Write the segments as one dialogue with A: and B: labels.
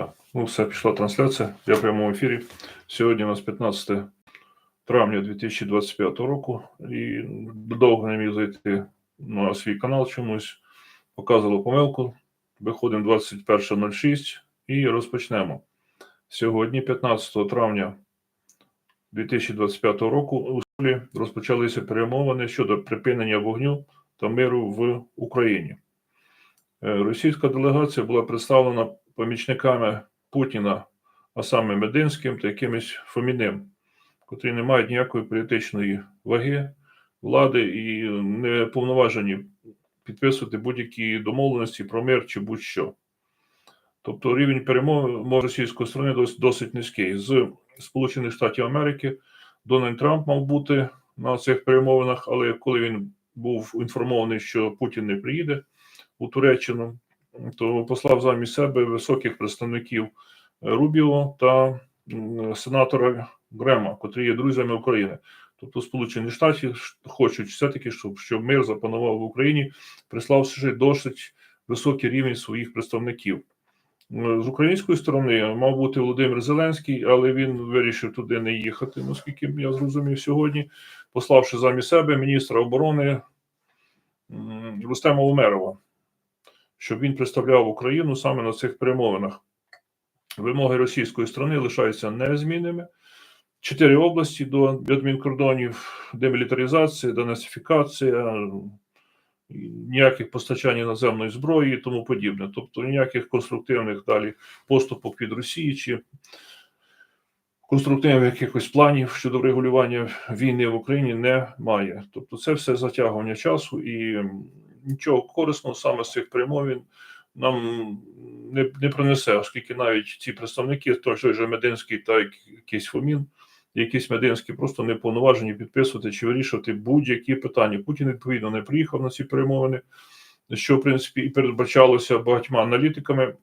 A: Так, ну все, пішла трансляція. Я в прямому ефірі. Сьогодні у нас 15 травня 2025 року. І довго не міг зайти на свій канал чомусь. Показувало помилку. Виходимо 21.06 і розпочнемо. Сьогодні, 15 травня 2025 року, у Сулі розпочалися перемовини щодо припинення вогню та миру в Україні. Е, Російська делегація була представлена помічниками Путіна, а саме Мединським та якимось Фоміним, котрі не мають ніякої політичної ваги, влади і не повноважені підписувати будь-які домовленості про мир чи будь-що. Тобто рівень перемови російської сторони досить, досить низький. З Сполучених Штатів Америки Дональд Трамп мав бути на цих перемовинах, але коли він був інформований, що Путін не приїде у Туреччину, то послав замість себе високих представників Рубіо та сенатора Грема, котрі є друзями України. Тобто Сполучені Штати хочуть все-таки, щоб, щоб мир запанував в Україні, приславши досить високий рівень своїх представників. З української сторони мав бути Володимир Зеленський, але він вирішив туди не їхати, наскільки я зрозумів сьогодні, пославши замість себе міністра оборони Рустема Умерова, щоб він представляв Україну саме на цих перемовинах. Вимоги російської сторони лишаються незмінними. Чотири області до адмінкордонів, демілітаризація, денацифікація, ніяких постачань іноземної зброї і тому подібне. Тобто ніяких конструктивних далі поступок від Росії чи конструктивних якихось планів щодо врегулювання війни в Україні немає. Тобто, це все затягування часу і нічого корисного саме з цих перемовин нам не, не принесе, оскільки навіть ці представники, той же Мединський та якийсь Фомін, якісь Мединські просто не повноважені підписувати чи вирішувати будь-які питання. Путін відповідно не приїхав на ці перемовини, що в принципі і передбачалося багатьма аналітиками.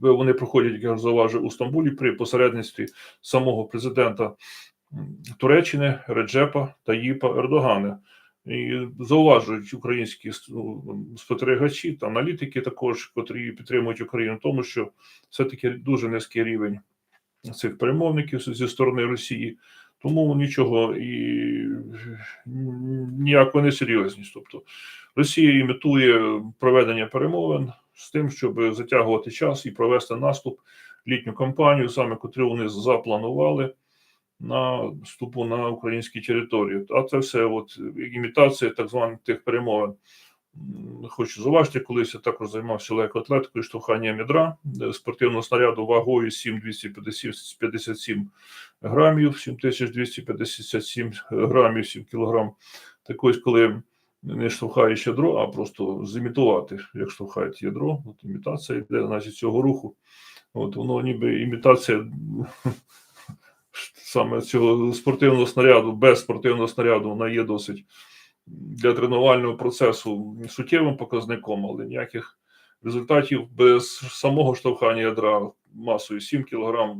A: Вони проходять, як я вже зауважив, у Стамбулі при посередництві самого президента Туреччини Реджепа Таїпа Ердогана. І зауважують українські ну, спостерігачі та аналітики, також котрі підтримують Україну, тому що все-таки дуже низький рівень цих перемовників зі сторони Росії, тому нічого і ніякої несерйозність. Тобто Росія імітує проведення перемовин з тим, щоб затягувати час і провести наступ літню кампанію, саме котру вони запланували на вступу на українські території. А це все от імітація так званих тих перемовин. Хочу зауважити, колись я також займався легкоатлетикою, штовханням ядра спортивного снаряду вагою 7257 грамів, 7257 грамів, 7 кілограм. Так ось, коли не штовхаєш ядро, а просто зімітувати, як штовхають ядро, от імітація йде, значить, цього руху. От воно ніби імітація саме цього спортивного снаряду, без спортивного снаряду, вона є досить для тренувального процесу суттєвим показником, але ніяких результатів без самого штовхання ядра масою 7 кг,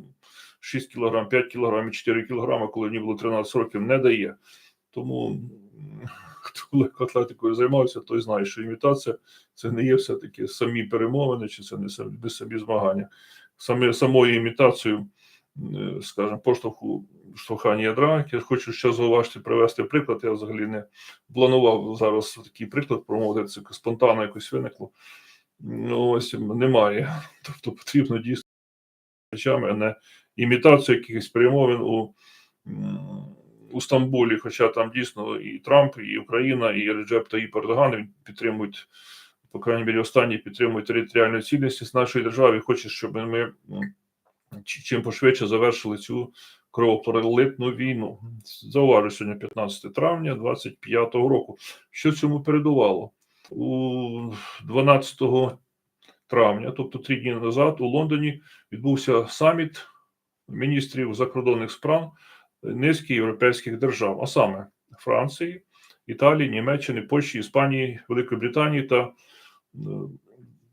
A: 6 кг, 5 кг, 4 кг, коли мені було 13 років, не дає. Тому хто легкоатлетикою займався, той знає, що імітація це не є все-таки самі перемовини, чи це не самі, самі змагання. Саме самою імітацією скажімо, поштовху штовхання ядра. Я хочу ще зауважити привести приклад. Я взагалі не планував зараз такий приклад промовити, це спонтанно якось виникло. Ну, ось немає. Тобто потрібно дійсно речами, а не імітацію якихось перемовин у у Стамбулі, хоча там дійсно і Трамп, і Україна, і Реджеп Таїп Ердоган підтримують, по крайній мірі, останні підтримують територіальну цілісність нашої держави. і Хочуть, щоб ми чим пошвидше завершили цю кровопролитну війну. Зауважу сьогодні 15 травня 25 року. Що цьому передувало? У 12 травня, тобто три дні назад, у Лондоні відбувся саміт міністрів закордонних справ низки європейських держав, а саме Франції, Італії, Німеччини, Польщі, Іспанії, Великої Британії та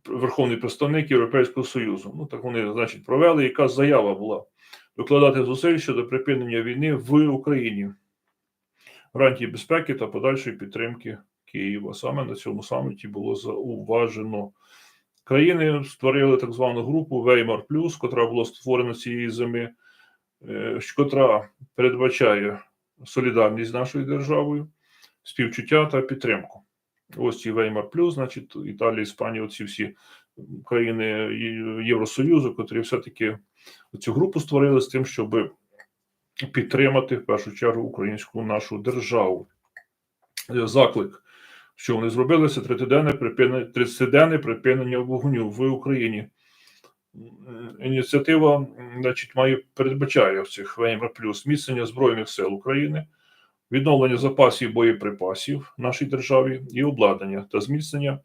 A: Верховний представник Європейського Союзу. Ну так вони, значить, провели. Яка заява була викладати зусиль щодо припинення війни в Україні, гарантії безпеки та подальшої підтримки Києва. Саме на цьому саміті було зауважено. країни створили так звану групу Веймар Плюс, котра була створена цієї зими, е, котра передбачає солідарність з нашою державою, співчуття та підтримку. Ось ці Веймар Плюс, значить, Італія, Іспанія, оці всі країни Євросоюзу, котрі все-таки цю групу створили з тим, щоб підтримати в першу чергу українську нашу державу. Е, Заклик, що вони зробили, це 30-денне припинення, 30-денне припинення вогню в Україні. Ініціатива, значить, має передбачає в цих ВМР плюс зміцнення Збройних сил України, відновлення запасів боєприпасів нашій державі і обладнання та зміцнення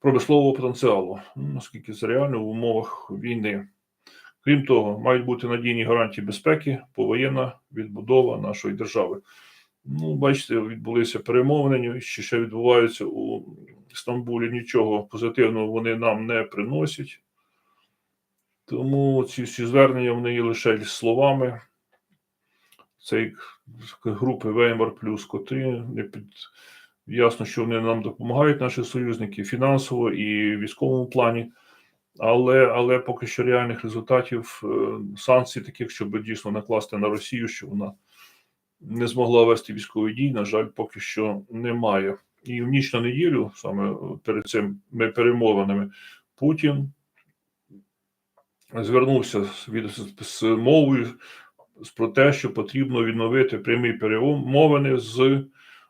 A: промислового потенціалу, ну, наскільки це реально в умовах війни. Крім того, мають бути надійні гарантії безпеки, повоєнна відбудова нашої держави. Ну, бачите, відбулися перемовини, що ще відбуваються у Стамбулі. Нічого позитивного вони нам не приносять. Тому ці всі звернення вони є лише словами. Це групи Веймар плюс не під ясно, що вони нам допомагають, наші союзники, фінансово і військовому плані. Але, але поки що реальних результатів е, санкцій, таких, щоб дійсно накласти на Росію, що вона не змогла вести військові дії, на жаль, поки що немає. І в ніч на неділю, саме перед цими перемовинами, Путін звернувся від, з мовою про те, що потрібно відновити прямі перемовини з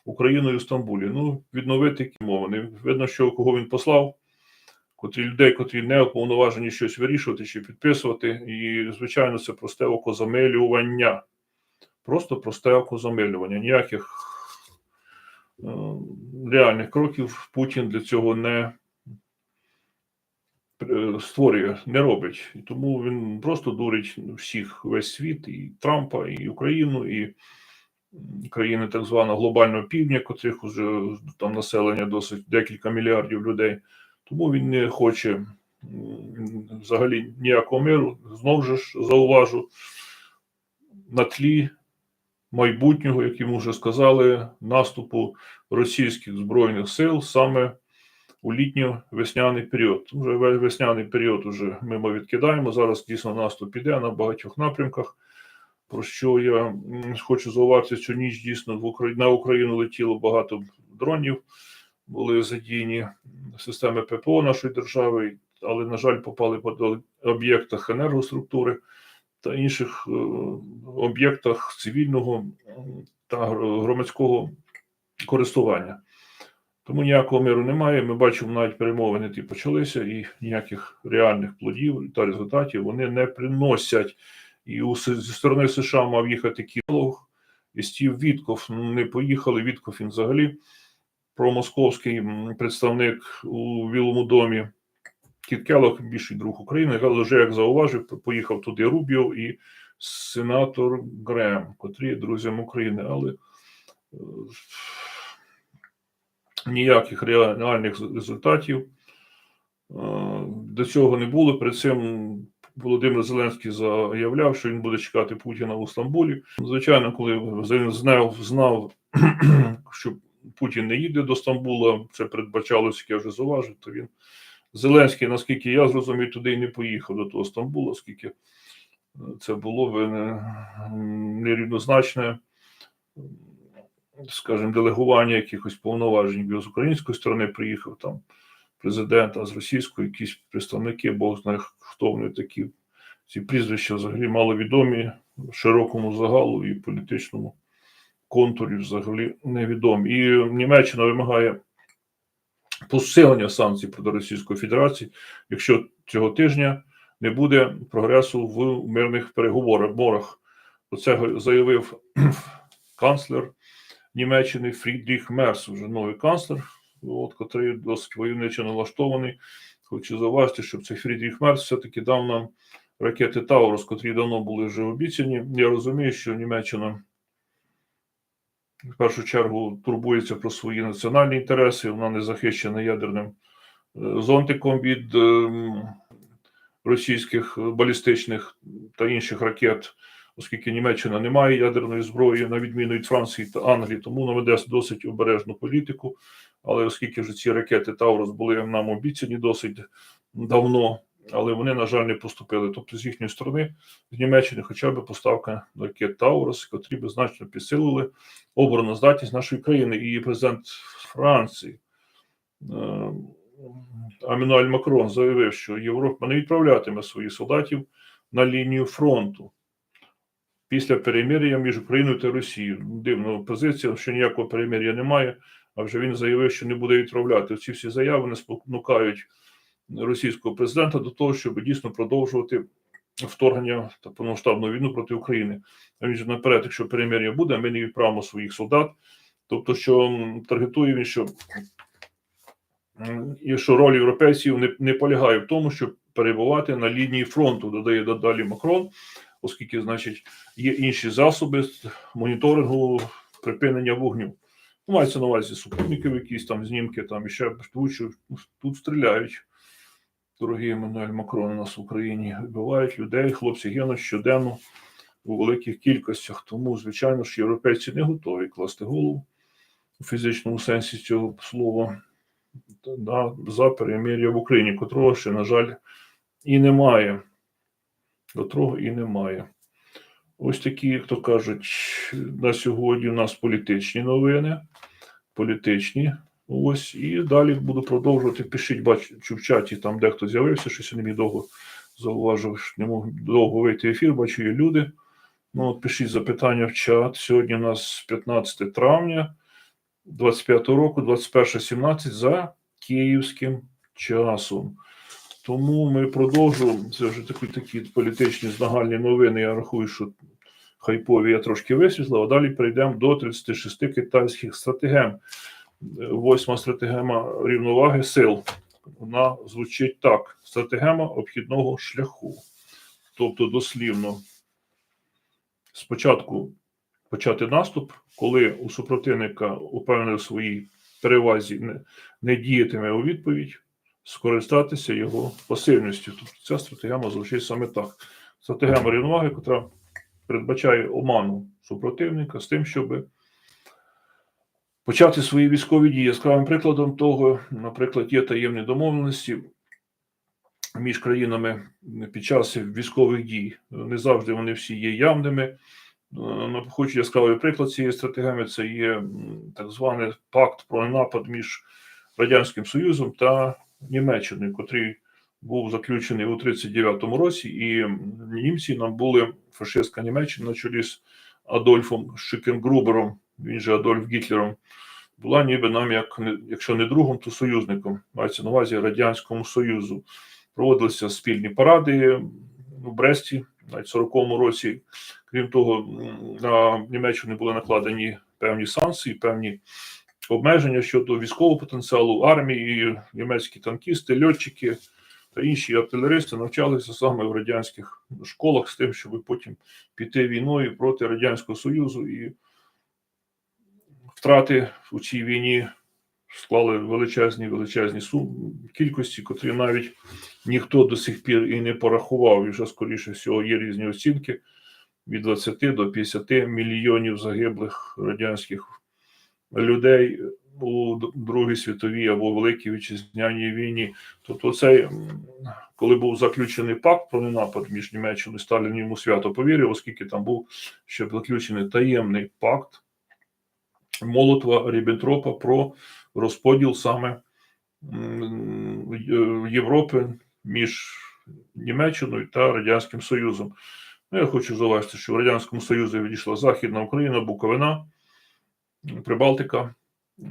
A: Україною в Стамбулі. Ну, відновити які мовини. Видно, що кого він послав, котрі людей, котрі не уповноважені щось вирішувати чи підписувати. І, звичайно, це просте окозамилювання. Просто просте окозамилювання. Ніяких е, реальних кроків Путін для цього не створює, не робить. Тому він просто дурить всіх весь світ, і Трампа, і Україну, і країни так званого глобального півдня, котрих уже там населення досить декілька мільярдів людей. Тому він не хоче взагалі ніякого миру. Знову ж зауважу на тлі майбутнього, як йому вже сказали, наступу російських збройних сил саме у літньо-весняний період. Уже ве- весняний період уже ми відкидаємо. Зараз дійсно наступ іде на багатьох напрямках. Про що я хочу зауважити, що ніч дійсно в Украї... на Україну летіло багато дронів, були задіяні системи ППО нашої держави, але, на жаль, попали по об'єктах енергоструктури та інших е, об'єктах цивільного та громадського користування. Тому ніякого миру немає. Ми бачимо, навіть перемовини ті почалися, і ніяких реальних плодів та результатів вони не приносять. І у зі сторони США мав їхати кілог, і Стів Вітков ну, не поїхали. Вітков він взагалі промосковський представник у Білому домі. Кіт Келлог, більший друг України, але вже як зауважив, поїхав туди Рубіо і сенатор Грем, котрі друзям України, але е, ніяких реальних результатів е, до цього не було. При цим Володимир Зеленський заявляв, що він буде чекати Путіна у Стамбулі. Звичайно, коли він знав, знав що Путін не їде до Стамбула, це передбачалося, як я вже зауважив, то він Зеленський, наскільки я зрозумів, туди і не поїхав до того Стамбула, оскільки е, це було б не- нерівнозначне, скажімо, делегування якихось повноважень. З української сторони приїхав там президент, а з російської якісь представники, Бог знає, хто вони такі. Ці прізвища взагалі маловідомі широкому загалу і політичному контурі взагалі невідомі. І Німеччина вимагає посилення санкцій проти Російської Федерації, якщо цього тижня не буде прогресу в мирних переговорах. Про це заявив канцлер Німеччини Фрідріх Мерс, вже новий канцлер, от, котрий досить войовничо налаштований. Хочу зауважити, щоб цей Фрідріх Мерс все-таки дав нам ракети Таурус, котрі давно були вже обіцяні. Я розумію, що Німеччина в першу чергу турбується про свої національні інтереси, вона не захищена ядерним е, зонтиком від ем, російських балістичних та інших ракет, оскільки Німеччина не має ядерної зброї, на відміну від Франції та Англії, тому вона веде досить обережну політику. Але оскільки вже ці ракети Таурус були нам обіцяні досить давно, але вони, на жаль, не поступили. Тобто, з їхньої сторони, з Німеччини, хоча б поставка ракет Таурус, котрі б значно підсилили обороноздатність нашої країни. І президент Франції е, Амінуель Макрон заявив, що Європа не відправлятиме своїх солдатів на лінію фронту після перемир'я між Україною та Росією. Дивна позиція, що ніякого перемир'я немає. А вже він заявив, що не буде відправляти. Ці всі заяви не спонукають російського президента до того, щоб дійсно продовжувати вторгнення та повномасштабну війну проти України. А він же наперед, якщо перемир'я буде, ми не відправимо своїх солдат. Тобто, що таргетує він, що, і роль європейців не, не полягає в тому, щоб перебувати на лінії фронту, додає далі Макрон, оскільки, значить, є інші засоби моніторингу припинення вогню. Ну, мається на увазі супутників, якісь там знімки, там і ще тут, тут стріляють. Дорогі Еммануель Макрон у нас в Україні вбивають людей, хлопці гинуть щоденно у великих кількостях. Тому, звичайно ж, європейці не готові класти голову у фізичному сенсі цього слова да, за перемир'я в Україні, котрого ще, на жаль, і немає. Котрого і немає. Ось такі, як то кажуть, на сьогодні у нас політичні новини. Політичні. Ось, і далі буду продовжувати. Пишіть, бачу в чаті, там дехто з'явився, я не міг довго зауважив, що не можу довго вийти в ефір, бачу, є люди. Ну, от пишіть запитання в чат. Сьогодні у нас 15 травня 25 року, 21.17 за київським часом. Тому ми продовжуємо. Це вже такі, такі політичні загальні новини. Я рахую, що хайпові я трошки висвітлив, а далі перейдемо до 36 китайських стратегем. Восьма стратегема рівноваги сил. Вона звучить так: стратегема обхідного шляху. Тобто, дослівно, спочатку почати наступ, коли у супротивника упевнений в своїй перевазі не, не діятиме у відповідь, скористатися його пасивністю. Тобто ця стратегема звучить саме так. Стратегема рівноваги, яка передбачає оману супротивника з тим, щоб почати свої військові дії. Яскравим прикладом того, наприклад, є таємні домовленості між країнами під час військових дій. Не завжди вони всі є явними. Ну, Хочу яскравий приклад цієї стратегеми. Це є так званий пакт про напад між Радянським Союзом та Німеччиною, котрий був заключений у 39-му році, і німці нам були фашистська Німеччина на чолі з Адольфом Шикенгрубером, він же Адольф Гітлером, була ніби нам, як якщо не другом, то союзником. Мається на увазі Радянському Союзу. Проводилися спільні паради у Бресті, навіть в 40-му році. Крім того, на Німеччину були накладені певні санкції, певні обмеження щодо військового потенціалу армії, німецькі танкісти, льотчики та інші артилеристи навчалися саме в радянських школах з тим, щоб потім піти війною проти Радянського Союзу і втрати у цій війні склали величезні величезні сум кількості, котрі навіть ніхто до сих пір і не порахував. І вже скоріше всього є різні оцінки від 20 до 50 мільйонів загиблих радянських людей у Другій світовій або Великій вітчизняній війні. Тобто, цей, коли був заключений пакт про ненапад між Німеччиною і Сталін йому свято повірив, оскільки там був ще заключений таємний пакт Молотова Ріббентропа про розподіл саме Європи між Німеччиною та Радянським Союзом. Ну, я хочу зауважити, що в Радянському Союзі відійшла Західна Україна, Буковина, Прибалтика,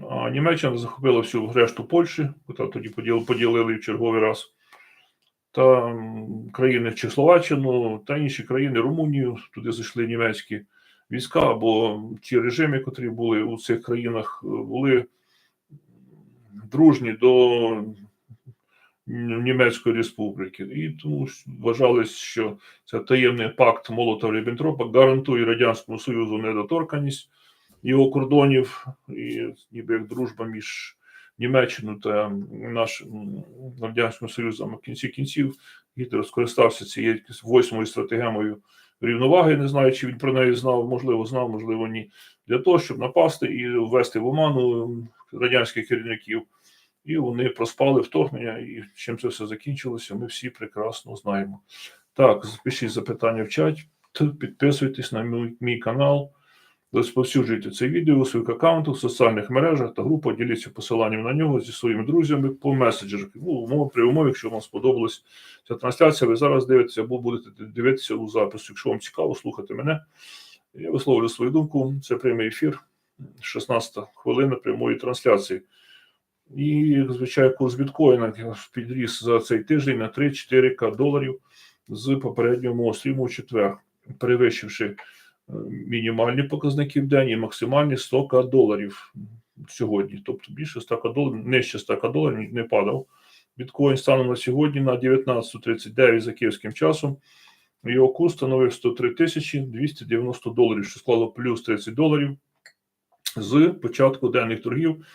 A: а Німеччина захопила всю решту Польщі, яка тоді поділили в черговий раз, та країни Чехословаччину та інші країни, Румунію, туди зайшли німецькі війська, або ті режими, котрі були у цих країнах, були дружні до Німецької республіки. І тому вважалось, що це таємний пакт молотова ріббентропа гарантує Радянському Союзу недоторканність його кордонів, і ніби як дружба між Німеччиною та нашим Радянським Союзом. А в кінці кінців Гітлер скористався цією восьмою стратегемою рівноваги. Не знаю, чи він про неї знав, можливо, знав, можливо, ні. Для того, щоб напасти і ввести в оману радянських керівників, і вони проспали вторгнення, і чим це все закінчилося, ми всі прекрасно знаємо. Так, пишіть запитання в чат, підписуйтесь на мій, мій канал, розповсюджуйте це відео у своїх аккаунтах, в соціальних мережах та групах, діліться посиланням на нього зі своїми друзями по меседжерах. Ну, при умові, якщо вам сподобалась ця трансляція, ви зараз дивитеся або будете дивитися у запису. Якщо вам цікаво слухати мене, я висловлю свою думку. Це прямий ефір, 16 хвилина прямої трансляції. І, звичайно, курс біткоїна підріс за цей тиждень на 3-4к доларів з попереднього стріму у четвер, перевищивши мінімальні показники в день і максимальні 100к доларів сьогодні. Тобто більше 100к доларів, нижче 100к доларів не падав. Біткоін станом на сьогодні на 19.39 за київським часом. Його курс становив 103 тисячі 290 доларів, що склало плюс 30 доларів з початку денних торгів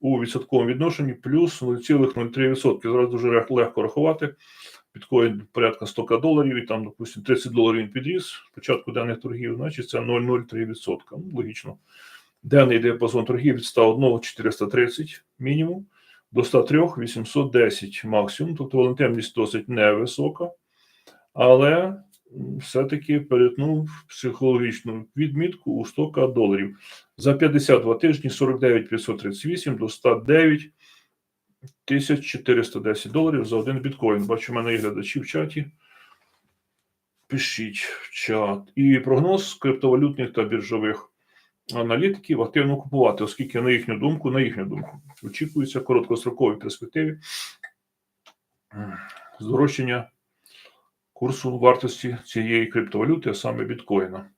A: у відсотковому відношенні плюс 0,03%. Зараз дуже легко рахувати. Біткоін порядка 100 доларів, і там, допустимо, 30 доларів він підріс початку денних торгів, значить це 0,03%. Ну, логічно. Денний діапазон торгів від 101 430 мінімум до 103 810 максимум. Тобто волатильність досить невисока, але все-таки перетнув психологічну відмітку у 100 доларів. За 52 тижні 49 538 до 109 1410 доларів за один біткоін. Бачу, в мене є глядачі в чаті. Пишіть в чат. І прогноз криптовалютних та біржових аналітиків активно купувати, оскільки, на їхню думку, на їхню думку, очікується в короткостроковій перспективі м, здорожчання курсу вартості цієї криптовалюти, а саме біткоїна.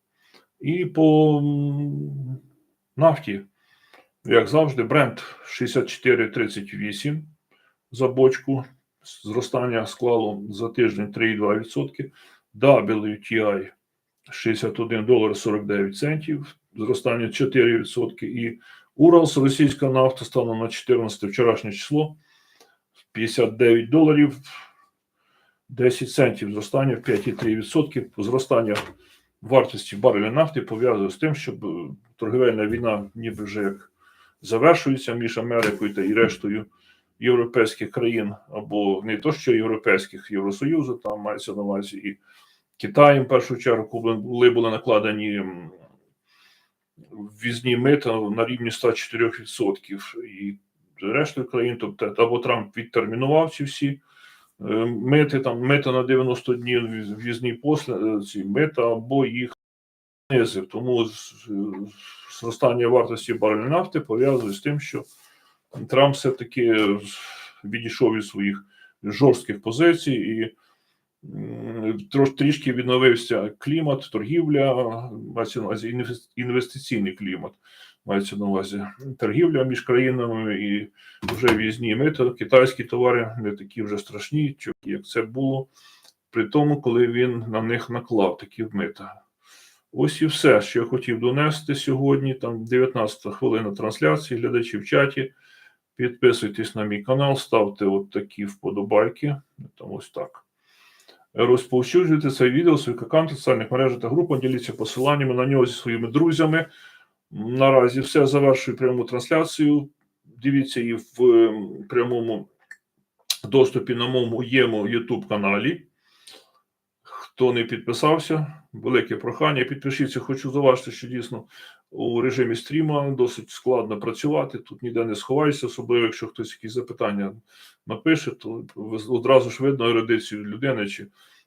A: І по нафті, як завжди, бренд 64,38 за бочку. Зростання склало за тиждень 3,2%. WTI 61 долар 49 центів, зростання 4%. І Уралс, російська нафта, станом на 14 вчорашнє число 59 доларів 10 центів, зростання в 5,3%. Зростання вартості бареля нафти пов'язує з тим, щоб е, торговельна війна ніби вже як завершується між Америкою та і рештою європейських країн, або не то, що європейських Євросоюзу, там мається на увазі і Китаєм, в першу чергу, коли були накладені м, ввізні мита на рівні 104%. І рештою країн, тобто або Трамп відтермінував ці всі е, мити, там мита на 90 днів, ввізні после, е, ці мита, або їх знизив. Тому зростання вартості бареля нафти пов'язує з тим, що Трамп все-таки відійшов від своїх жорстких позицій і трішки відновився клімат, торгівля, мається на увазі інвестиційний клімат. Мається на увазі торгівля між країнами і вже в'їзні мита, китайські товари не такі вже страшні, як це було при тому, коли він на них наклав такі мита. Ось і все, що я хотів донести сьогодні. Там 19 хвилина трансляції, глядачі в чаті. Підписуйтесь на мій канал, ставте от такі вподобайки. Там ось так. Розповсюджуйте це відео своїх аккаунтах, соціальних мережах та групах, діліться посиланнями на нього зі своїми друзями. Наразі все завершую пряму трансляцію. Дивіться її в ем, прямому доступі на моєму YouTube каналі. Хто не підписався, велике прохання. Підпишіться, хочу зауважити, що дійсно у режимі стріма досить складно працювати. Тут ніде не сховаєшся, особливо якщо хтось якісь запитання напише, то одразу ж видно ерудицію людини чи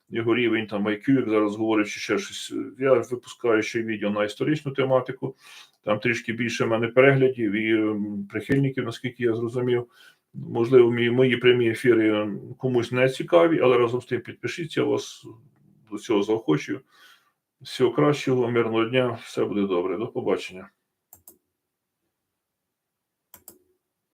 A: його рівень там IQ, як зараз говорять, чи ще щось. Я випускаю ще відео на історичну тематику. Там трішки більше в мене переглядів і ем, прихильників, наскільки я зрозумів. Можливо, мої, мої прямі ефіри ем, комусь не цікаві, але разом з тим підпишіться, вас до цього заохочую. Всього кращого, мирного дня, все буде добре. До побачення.